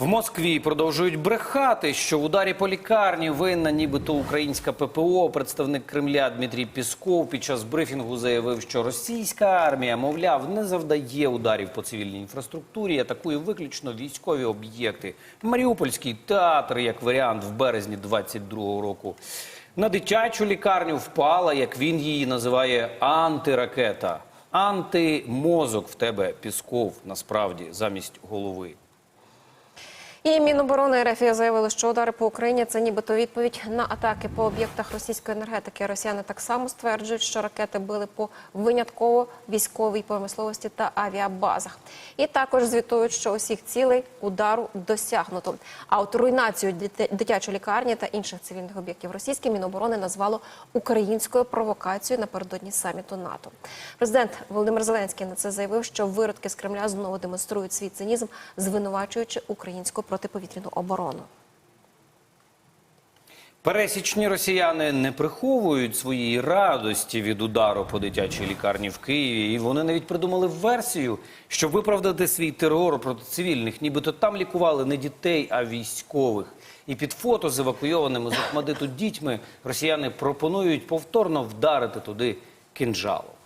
В Москві продовжують брехати, що в ударі по лікарні винна нібито українська ППО. Представник Кремля Дмитрій Пісков під час брифінгу заявив, що російська армія, мовляв, не завдає ударів по цивільній інфраструктурі, атакує виключно військові об'єкти. Маріупольський театр, як варіант, в березні 22-го року. На дитячу лікарню впала, як він її називає, антиракета. Антимозок в тебе Пісков насправді замість голови. І Міноборони РФ заявили, що удари по Україні це нібито відповідь на атаки по об'єктах російської енергетики. Росіяни так само стверджують, що ракети били по винятково військовій промисловості та авіабазах. І також звітують, що усіх цілей удару досягнуто. А от руйнацію дитячої лікарні та інших цивільних об'єктів російське Міноборони назвало українською провокацією напередодні саміту НАТО. Президент Володимир Зеленський на це заявив, що виродки з Кремля знову демонструють свій цинізм, звинувачуючи українську протиповітряну оборону. Пересічні росіяни не приховують своєї радості від удару по дитячій лікарні в Києві. І вони навіть придумали версію, щоб виправдати свій терор проти цивільних. Нібито там лікували не дітей, а військових. І під фото з евакуйованими з Охмадиту дітьми росіяни пропонують повторно вдарити туди кинджалом.